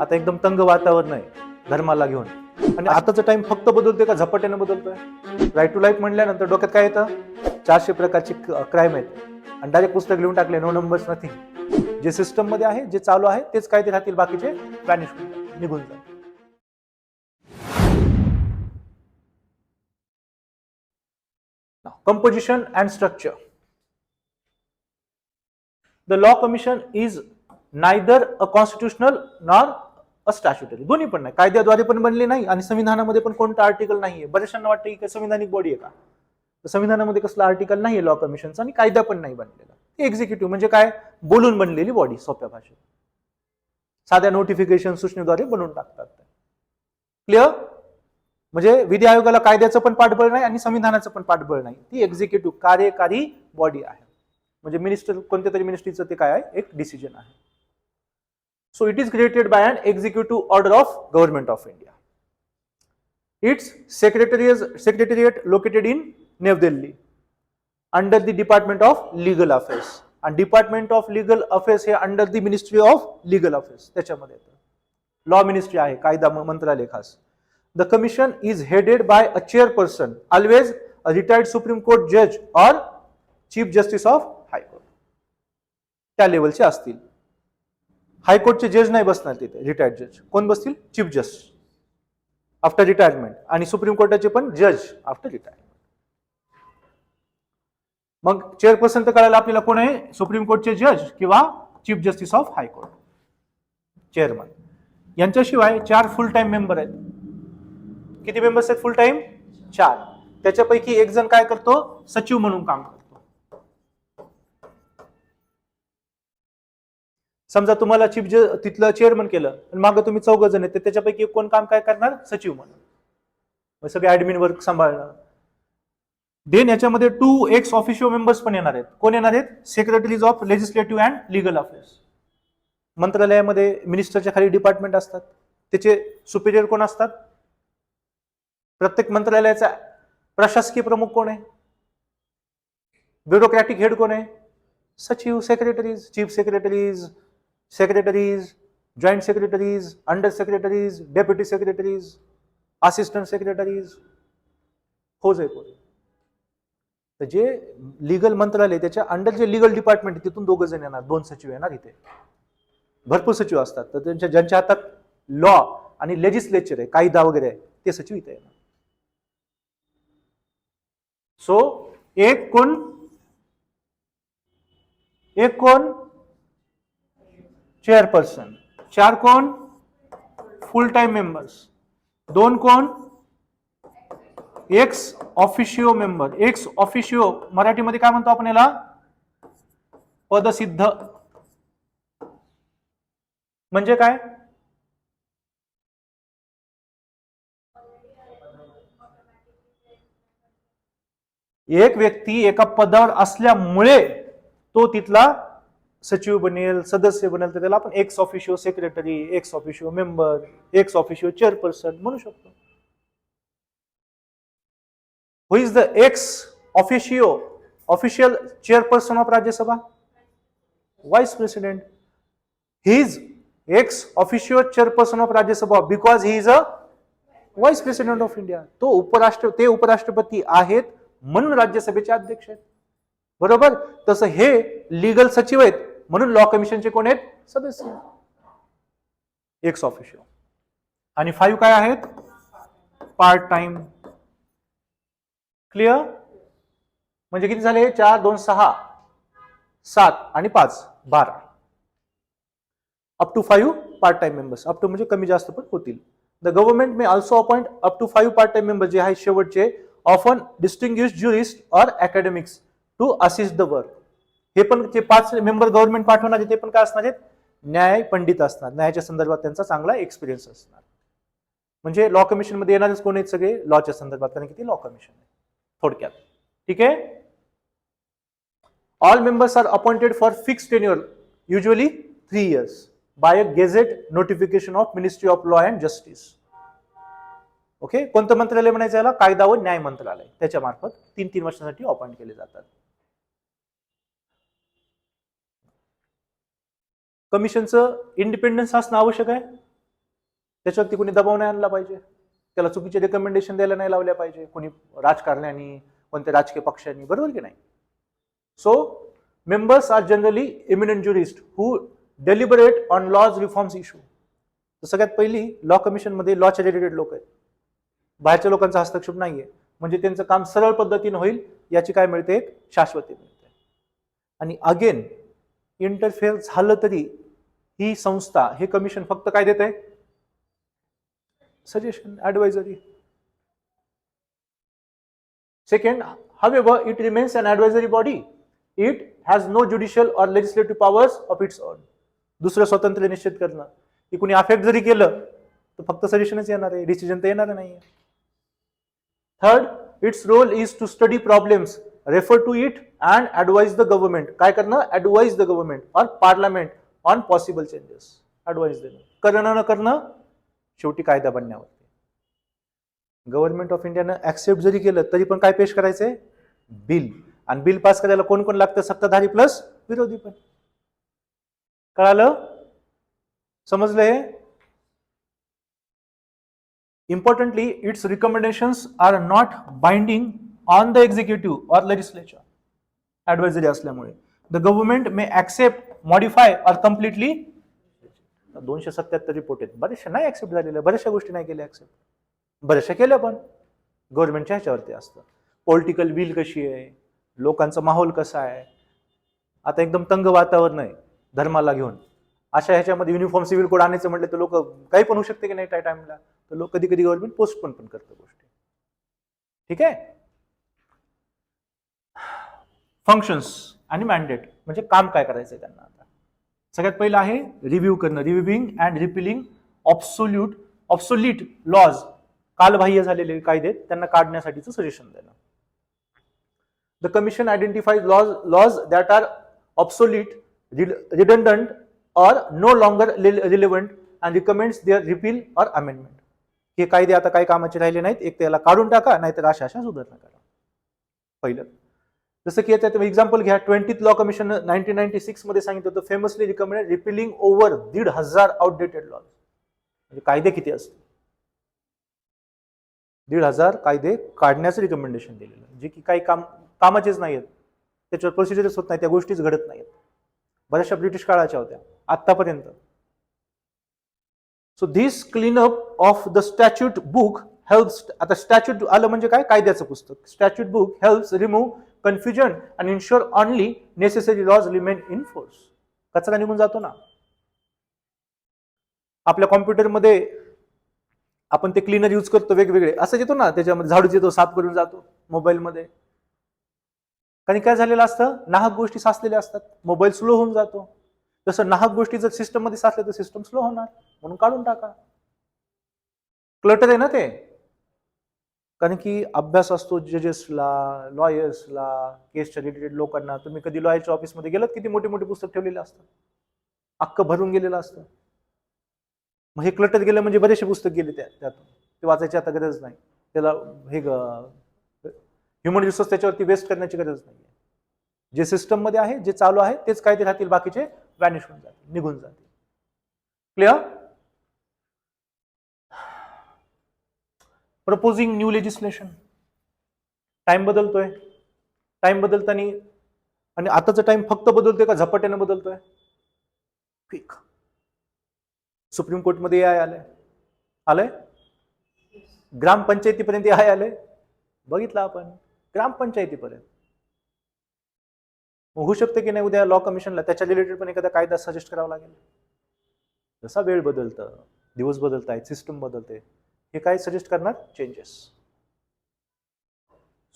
आता एकदम तंग वातावरण आहे धर्माला घेऊन. आणि आताचा टाइम फक्त बदलतोय का झपाट्याने बदलतोय? राईट टू लाईफ म्हणल्यानंतर डोक्यात काय येतं? चारशे प्रकारचे क्राईम आहेत. आणि डायरेक्ट पुस्तक लिहून टाकले नो नंबर्स नथिंग जे सिस्टममध्ये आहे जे चालू आहे तेच काय ते राहतील बाकीचे व्हॅनिश निघून जाईल composition and structure. The law commission is neither a constitutional nor a दोन्ही पण नाही. कायद्याद्वारे पण बनले नाही आणि संविधानामध्ये पण कोणतं आर्टिकल नाहीये. बऱ्याचशांना वाटतं की संविधानिक बॉडी आहे का? संविधानामध्ये कसलं आर्टिकल नाहीये लॉ कमिशनचा आणि कायदा पण नाही बनलेला. एक्झिक्युटिव्ह म्हणजे काय? बोलून बनलेली बॉडी सोप्या भाषेत. साध्या नोटिफिकेशन सूचनेद्वारे बनवून टाकतात क्लिअर म्हणजे विधी आयोगाला कायद्याचं पण पाठबळ नाही आणि संविधानाचं पण पाठबळ नाही. ती एक्झिक्युटिव्ह कार्यकारी बॉडी आहे. म्हणजे मिनिस्टर कोणत्या तरी मिनिस्ट्रीचं ते काय आहे? एक डिसिजन आहे. So it is created by an executive order of government of India it's secretary secretariat located in New Delhi under the department of legal affairs आणि डिपार्टमेंट ऑफ लिगल अफेअर्स हे under the ministry of legal affairs त्याच्यामध्ये येतं law ministry आहे कायदा म- मंत्रालय खास The commission is headed by a chairperson, always a retired Supreme Court judge or Chief Justice of High Court. त्या लेवलचे असतील हायकोर्टचे जज नाही बसणार तिथे रिटायर्ड जज कोण बसतील? चीफ जस्ट आफ्टर रिटायरमेंट आणि सुप्रीम कोर्टाचे पण जज आफ्टर रिटायरमेंट मग चेअरपर्सन तर करायला आपल्याला कोण आहे? सुप्रीम कोर्टचे जज किंवा chief justice of high court chairman यांच्याशिवाय चार फुल टाइम मेंबर आहेत. किती मेंबर्स आहेत फुल टाइम चार. त्याच्यापैकी एक जण काय करतो? सचिव म्हणून काम करतो. समजा तुम्हाला चीफ जे तिथलं चेअरमन केलं आणि मागं तुम्ही चौघ जण आहेत तर त्याच्यापैकी एक कोण काम काय करणार? सचिव म्हणून. सगळे ऍडमिन वर्क सांभाळणार. देन याच्यामध्ये टू एक्स ऑफिशिओ मेंबर्स पण येणार आहेत. कोण येणार आहेत? Secretaries of legislative and legal affairs मंत्रालयामध्ये मिनिस्टरच्या खाली डिपार्टमेंट असतात. त्याचे सुपिरियर कोण असतात? प्रत्येक मंत्रालयाचा प्रशासकीय प्रमुख कोण आहे? ब्युरोक्रॅटिक हेड कोण आहे? सचिव secretaries chief secretaries secretaries joint secretaries under secretaries deputy secretaries assistant secretaries हो आहे कोण तर जे लिगल मंत्रालय त्याच्या अंडर जे लिगल डिपार्टमेंट आहे तिथून दोघं जण येणार. दोन सचिव येणार इथे. भरपूर सचिव असतात. तर त्यांच्या ज्यांच्या हातात लॉ आणि लेजिस्लेचर आहे कायदा वगैरे आहे ते सचिव इथे येणार. सो एक कोण? एक कोण? चेअरपर्सन चार कोण? फुल टाइम मेंबर्स दोन कोण? Ex officio member ex officio मराठीमध्ये काय म्हणतो आपण याला? पदसिद्ध. म्हणजे काय? एक व्यक्ती एका पदावर असल्यामुळे तो तिथला सचिव बनेल सदस्य बनेल तर त्याला आपण ex officio secretary ex officio member ex officio chairperson म्हणू शकतो. Who is the ex officio official chairperson of Rajya Sabha vice president he is ex officio chairperson of Rajya Sabha because he is a vice president of India तो उपराष्ट्र ते उपराष्ट्रपती आहेत म्हणून राज्यसभेचे अध्यक्ष आहेत. बरोबर? तसं हे लीगल सचिव आहेत. म्हणून लॉ कमिशनचे कोण आहेत? सदस्य. एक्स ऑफिशियल आणि फाईव्ह काय आहेत? पार्ट टाइम क्लिअर म्हणजे किती झाले? चार दोन सहा. सात आणि पाच. बारा. Up to five part time members up to म्हणजे कमी जास्त पण होतील. The government may also appoint up to five part time member जे आहे शेवटचे often distinguish jurist or academics to assist the work हे पण जे पाच मेंबर गव्हर्नमेंट पाठवणार ते पण काय असणार आहेत? न्याय पंडित असणार. न्यायाच्या संदर्भात त्यांचा चांगला एक्सपिरियन्स असणार. म्हणजे लॉ कमिशनमध्ये कोण आहेत सगळे? लॉच्या संदर्भात. कारण की ते लॉ कमिशन आहे. थोडक्यात. ठीक आहे? All members are appointed for fix tenure usually three years by a gazette notification of ministry of law and justice okay कोणतं मंत्रालय म्हणायचं याला? कायदा व न्याय मंत्रालय. त्याच्या मार्फत तीन तीन वर्षांसाठी अपॉइंट केले जातात. कमिशनचं इंडिपेंडन्स असणं आवश्यक आहे. त्याच्यावरती कोणी दबाव नाही आणला पाहिजे. त्याला चुकीचे रेकमेंडेशन द्यायला नाही लावल्या पाहिजे. कोणी राजकारण्यांनी कोणत्या राजकीय पक्षांनी बरोबर की नाही? So members are generally eminent jurist who deliberate on laws reforms issue तर सगळ्यात पहिली लॉ कमिशनमध्ये लॉच्या रिलेटेड लोक आहेत. बाहेरच्या लोकांचा हस्तक्षेप नाहीये. म्हणजे त्यांचं काम सरळ पद्धतीने होईल याची काय मिळते? एक शाश्वती मिळते. आणि अगेन इंटरफेअर झालं तरी ही संस्था हे कमिशन फक्त काय देत आहे? Suggestion advisory second however it remains an advisory body. It has no judicial or legislative powers of its own. दुसरं स्वतंत्र निश्चित करणं. की कुणी अफेक्ट जरी केलं तर फक्त सजेशनच येणार आहे. डिसिजन तर येणार नाही third its role is to study problems refer to it and advise the government काय करणं advise the government or parliament on possible changes advise देणं. करणं न करणं शेवटी कायदा बनण्यावरती. गव्हर्नमेंट ऑफ इंडियानं ॲक्सेप्ट जरी केलं तरी पण काय पेश करायचंय? बिल आणि बिल पास करायला कोण कोण लागतं? सत्ताधारी प्लस विरोधी पण. कळालं? समजलं हे importantly its recommendations are not binding on the executive or legislature advisory असल्यामुळे. The government may accept modify or completely दोनशे सत्याहत्तर रिपोर्ट आहेत. बऱ्याचशा नाही ॲक्सेप्ट झालेल्या बऱ्याचशा गोष्टी नाही केल्या ॲक्सेप्ट बऱ्याचशा केल्या पण. गव्हर्नमेंटच्या ह्याच्यावरती असतं. पॉलिटिकल विल कशी आहे? लोकांचा माहोल कसा आहे? आता एकदम तंग वातावरण आहे धर्माला घेऊन. अशा ह्याच्यामध्ये युनिफॉर्म सिव्हिल कोड आणायचं म्हटलं तर लोक काही पण होऊ शकते की नाही त्या टाइमला तर लोक कधी कधी गव्हर्नमेंट पोस्टपोन पण करतं गोष्टी. ठीक आहे? फंक्शन्स आणि मॅन्डेट म्हणजे काम काय करायचं आहे त्यांना आता. सगळ्यात पहिलं आहे रिव्ह्यू करणं. Reviewing and repealing absolute obsolete laws कालबाह्य झालेले कायदे त्यांना काढण्यासाठीचं सजेशन देणं. The commission identifies laws laws that are obsolete redundant or no longer relevant and recommends their repeal or amendment हे कायदे आता काही कामाचे राहिले नाहीत. एक त्याला काढून टाका नाहीतर अशा अशा सुधारणा करा. पहिलं. जसं की याच्यात एक्झाम्पल घ्या twentieth law commission nineteen ninety सिक्समध्ये सांगितलं होतं फेमसली रिकमेंडेड रिपिलिंग ओव्हर दीड हजार आउटडेटेड लॉज म्हणजे कायदे किती असते दीड हजार कायदे काढण्याचं रिकमेंडेशन दिलेलं जे की काही काम कामाचेच नाही आहेत त्याच्यावर प्रोसिजरच होत नाही त्या गोष्टीच घडत नाहीत बऱ्याचशा ब्रिटिश काळाच्या होत्या आत्तापर्यंत. So this cleanup of the statute book help आता स्टॅच्यूट आलं म्हणजे काय? कायद्याचं पुस्तक. Statute book helps remove confusion and ensure only necessary laws remain in force कचरा निघून जातो ना. आपल्या कॉम्प्युटरमध्ये आपण ते क्लीनर यूज करतो वेगवेगळे. असं येतो ना त्याच्यामध्ये झाडूच येतो साफ करून जातो मोबाईलमध्ये कारण काय झालेलं असतं? नाहक गोष्टी साचलेल्या असतात. मोबाईल स्लो होऊन जातो. जसं नाहक गोष्टी जर सिस्टममध्ये साचल्या तर सिस्टम स्लो होणार. म्हणून काढून टाका. क्लटर आहे ना ते? कारण की अभ्यास असतो जजेसला लॉयर्सला केसच्या रिलेटेड लोकांना. तुम्ही कधी लॉयरच्या ऑफिसमध्ये गेलात किती मोठे मोठे पुस्तक ठेवलेले असतात? अख्खं भरून गेलेलं असतं. मग हे क्लटत गेलं म्हणजे बरेचसे पुस्तक गेले त्या त्यातून. ते वाचायची आता गरज नाही. त्याला हे ह्युमन रिसोर्स त्याच्यावरती वेस्ट करण्याची गरज नाही जे सिस्टममध्ये आहे जे चालू आहे तेच काय ते राहतील बाकीचे व्हॅनिश होऊन जातील निघून जातील. Clear proposing new legislation time बदलतोय. Time बदलताना आणि आताचा टाइम फक्त बदलतोय का झपाट्याने बदलतोय? क्विक सुप्रीम कोर्टमध्ये आय आलंय. आलंय? ग्रामपंचायतीपर्यंत आय आलंय? बघितलं आपण. ग्रामपंचायतीपर्यंत होऊ शकतं की नाही उद्या लॉ कमिशनला त्याच्या रिलेटेड पण एखादा कायदा सजेस्ट करावा लागेल. जसा वेळ बदलतं दिवस बदलत सिस्टम बदलते हे काय सजेस्ट करणार चेंजेस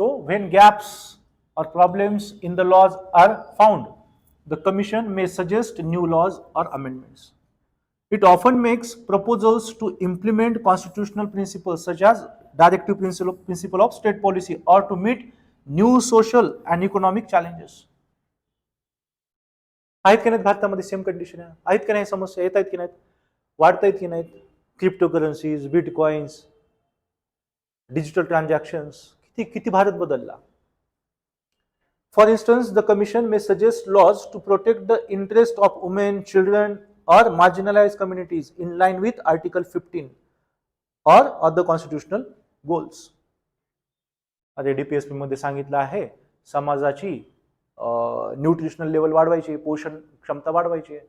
सो व्हेन गॅप्स और problems in the laws are found the commission may suggest new laws और amendments It often makes proposals to implement constitutional principles such as directive principle, principle of state policy or to meet new social and economic challenges. आहेत की नाहीत भारतामध्ये same condition आहे आहेत की नाही समस्या येत आहेत की नाहीत वाढत आहेत की नाहीत क्रिप्टोकरन्सीज बिटकॉईन्स डिजिटल ट्रान्झॅक्शन्स किती किती भारत बदलला for instance the commission may suggest laws to protect the interest of women children or marginalized communities in line with Article 15 or other constitutional goals. आता डीपीएसपी मध्ये सांगितलं आहे समाजाची न्यूट्रिशनल लेवल वाढवायची पोषण क्षमता वाढवायची आहे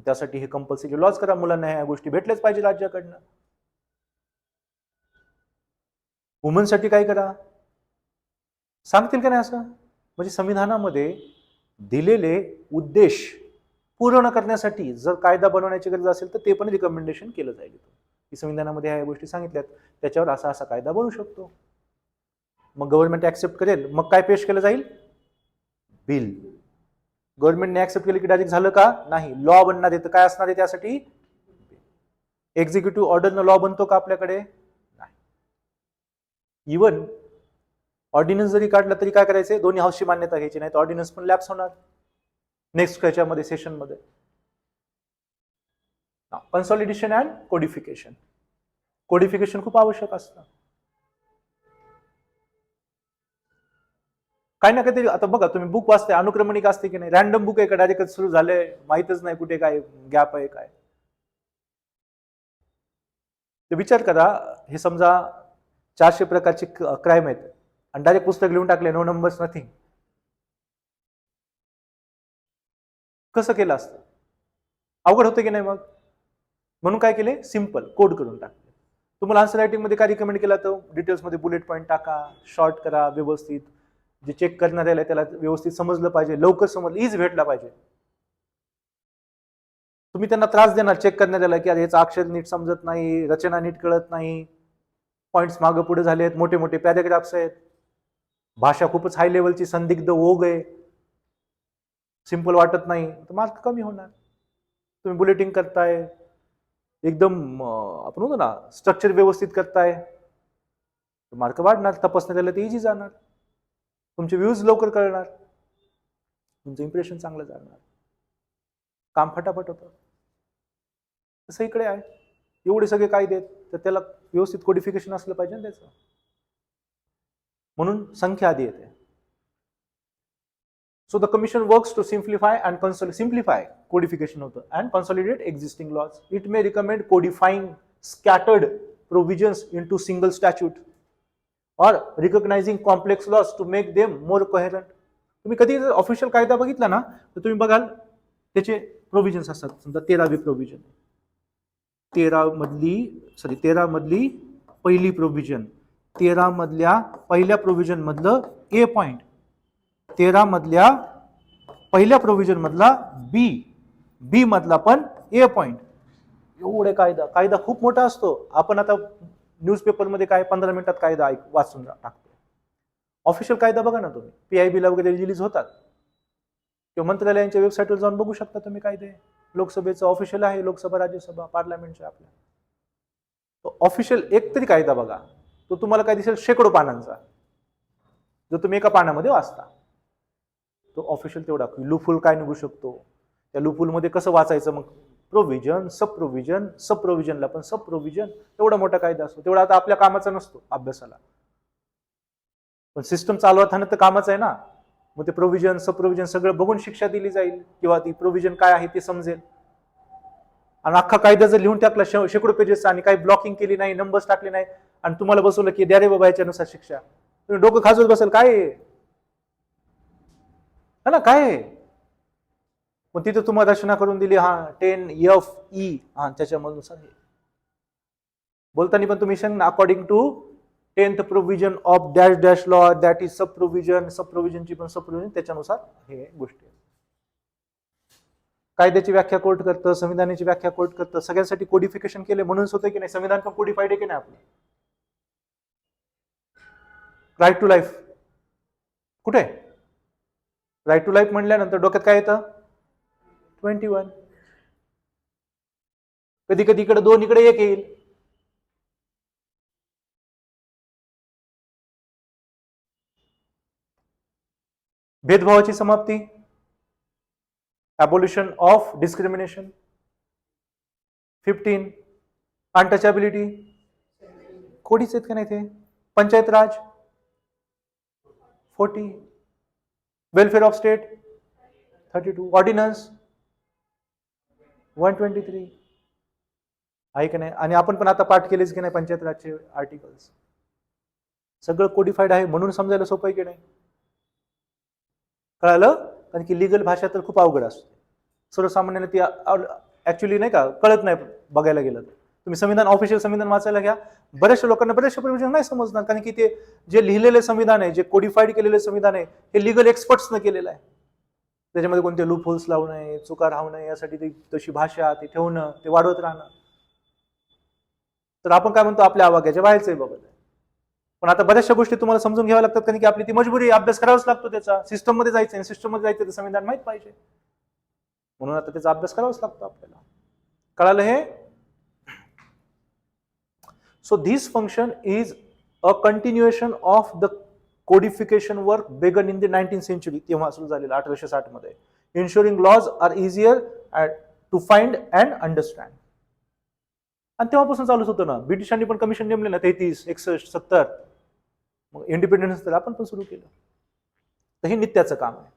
त्यासाठी हे कंपल्सरी लॉज करा. मुलांना ह्या गोष्टी भेटल्याच पाहिजे राज्याकडनं. वुमनसाठी काय करा? सांगतील का नाही असं? म्हणजे संविधानामध्ये दिलेले उद्देश पूर्ण करण्यासाठी जर कायदा बनवण्याची गरज असेल तर ते पण रिकमेंडेशन केलं जाईल की संविधानामध्ये ह्या गोष्टी सांगितल्यात. त्याच्यावर असा असा कायदा बनू शकतो. मग गव्हर्नमेंट ऍक्सेप्ट करेल. मग काय पेश केलं जाईल? बिल गव्हर्नमेंटने ऍक्सेप्ट केलं की डायरेक्ट झालं का? नाही. लॉ बनणार आहे तर काय असणार आहे त्यासाठी? एक्झिक्युटिव्ह ऑर्डरनं लॉ बनतो का आपल्याकडे? नाही. इवन ऑर्डिनन्स जरी काढला तरी काय करायचे दोन्ही हाऊसची मान्यता घ्यायची नाही तर ऑर्डिनन्स पण लॅप्स होणार. नेक्स्ट ह्याच्यामध्ये सेशनमध्ये कन्सॉलिडेशन अँड कोडिफिकेशन कोडिफिकेशन खूप आवश्यक असतं. काही ना काहीतरी आता बघा तुम्ही बुक वाचते अनुक्रमणिक असते की नाही? रॅन्डम बुक आहे का डायरेक्ट सुरू झालंय माहितच नाही कुठे काय गॅप आहे काय. ते विचार करा हे समजा चारशे प्रकारचे क्राईम आहेत. आणि डायरेक्ट पुस्तक लिहून टाकले नो नंबर्स नथिंग कसं केलं असतं? अवघड होतं की नाही मग? म्हणून काय केले? सिंपल कोड करून टाकले. तुम्हाला आन्सर रायटिंगमध्ये काय रिकमेंड केला तर डिटेल्समध्ये बुलेट पॉईंट टाका शॉर्ट करा व्यवस्थित. जे चेक करणाऱ्याला त्याला व्यवस्थित समजलं पाहिजे लवकर समजलं ईज भेटला पाहिजे. तुम्ही त्यांना त्रास देणार चेक करणाऱ्याला की अरे याचं अक्षर नीट समजत नाही रचना नीट कळत नाही. पॉईंट्स मागं पुढे झाले आहेत मोठे मोठे पॅरेग्राफ्स आहेत. भाषा खूपच हाय लेवलची संदिग्ध ओघ आहे. सिंपल वाटत नाही तर मार्क कमी होणार. तुम्ही बुलेटिंग करताय. एकदम आपण म्हणतो ना स्ट्रक्चर व्यवस्थित करताय. मार्क वाढणार तपासण्यात तपासण्याला ते इझी जाणार. तुमचे व्ह्यूज लवकर कळणार. तुमचं इम्प्रेशन चांगलं जाणार. काम फटाफट होतं. तसं इकडे आहे. एवढे सगळे कायदे आहेत तर त्याला व्यवस्थित कोडिफिकेशन असलं पाहिजे ना त्याचं. म्हणून संख्या आधी येते. So the commission works to simplify and console simplify codification होतं and consolidate existing laws it may recommend codifying scattered provisions into single statute और recognizing complex laws to make them more coherent तुम्ही कधी जर official कायदा बघितला ना तर तुम्ही बघाल त्याचे प्रोव्हिजन्स असतात. समजा तेरावी प्रोव्हिजन तेरा मधली सॉरी तेरा मधली पहिली प्रोव्हिजन तेरा मधल्या पहिल्या प्रोव्हिजन मधलं ए पॉइंट तेरा मधल्या पहिल्या प्रोव्हिजन मधला बी बी मधला पण ए पॉइंट एवढे कायदा. कायदा खूप मोठा असतो. आपण आता न्यूजपेपरमध्ये काय पंधरा मिनिटात कायदा ऐक वाचून टाकतो. ऑफिशियल कायदा बघा ना तुम्ही. पी आय बीला वगैरे रिलीज होतात. किंवा मंत्रालयांच्या वेबसाईटवर जाऊन बघू शकता तुम्ही कायदे. लोकसभेचं ऑफिशियल आहे लोकसभा राज्यसभा पार्लमेंटच्या आपल्या तो ऑफिशियल एक तरी कायदा बघा. तो तुम्हाला काय दिसेल? शेकडो पानांचा. जो तुम्ही एका पानामध्ये वाचता. तो ऑफिशियल तेवढा. लुफुल काय निघू शकतो? त्या लुफुलमध्ये कसं वाचायचं मग? प्रोव्हिजन सब प्रोव्हिजन सब प्रोव्हिजनला पण सब प्रोव्हिजन एवढा मोठा कायदा असतो. तेवढा आता आपल्या कामाचा नसतो अभ्यासाला. पण सिस्टम चालवताना तर कामाचं आहे ना. मग ते प्रोव्हिजन सब प्रोव्हिजन सगळं बघून शिक्षा दिली जाईल किंवा ती प्रोव्हिजन काय आहे ते समजेल. आणि अख्खा कायदा जर लिहून टाकला शे- शेकडो पेजेस आणि काही ब्लॉकिंग केली नाही नंबर्स टाकले नाही आणि तुम्हाला बसवलं की द्या रे बाबा याच्यानुसार शिक्षा. तुम्ही डोकं खाजवत बसेल काय आहे? ना काय मग तिथे तुम्हाला रचना करून दिली हा टेन एफ ई हा त्याच्यामधून हे बोलताना पण तुम्ही सांग according to tenth provision of dash dash law that is sub provision sub प्रोव्हिजनची पण सब प्रोव्हिजन त्याच्यानुसार हे गोष्टी कायद्याची व्याख्या कोर्ट करतं संविधानाची व्याख्या कोर्ट करतं सगळ्यांसाठी कोडिफिकेशन केले म्हणूनच होतं की नाही? संविधान पण कोडिफाईड आहे की नाही आपलं? राईट टू लाईफ कुठे? राईट टू लाईफ म्हणल्यानंतर डोक्यात काय येतं? ट्वेंटी वन कधी कधी इकडे दोन, इकडे एक येईल. भेदभावाची समाप्ती. Abolition of discrimination. 15 untouchability. कोडीच आहेत का नाही ते? Panchayat raj. Forty welfare of state thirty two ordinance one twenty three आहे की नाही? आणि आपण पण आता पाठ केलेच की नाही पंचायत राजचे आर्टिकल्स सगळं कोडिफाईड आहे म्हणून समजायला सोपं आहे की नाही? कळालं? कारण की लिगल भाषा तर खूप अवघड असते. सर्वसामान्याने ती ॲक्च्युली नाही का कळत नाही बघायला गेलं तर. तुम्ही संविधान ऑफिशियल संविधान वाचायला घ्या. बऱ्याचशा लोकांना बऱ्याचशा प्रोविजन नाही समजणार कारण की ते जे लिहिलेले संविधान आहे जे कोडिफाईड केलेले संविधान आहे हे लिगल एक्सपर्ट्सनं केलेलं आहे. त्याच्यामध्ये कोणते लूप होल्स लावू नये चुका राहू नये यासाठी ती तशी भाषा ती ठेवणं ते वाढवत राहणं. तर आपण काय म्हणतो आपल्या आवाक्याच्या बाहेरचं बघत आहे पण आता बऱ्याचशा गोष्टी तुम्हाला समजून घ्याव्या लागतात कारण की आपली ती मजबुरी अभ्यास करावाच लागतो त्याचा. सिस्टममध्ये जायचं आहे सिस्टममध्ये जायचं ते संविधान माहीत पाहिजे. म्हणून आता त्याचा अभ्यास करावाच लागतो आपल्याला. कळालं हे? So this function is a continuation of the codification work began in the nineteen century तेव्हा सुरू झालेलं अठराशे साठमध्ये ensuring laws are easier to find and understand आणि तेव्हापासून चालूच होतं ना. ब्रिटिशांनी पण कमिशन नेमले ना तेहतीस एकसष्ट सत्तर. मग इंडिपेंडन्स तर आपण पण सुरू केलं. तर हे नित्याचं काम आहे.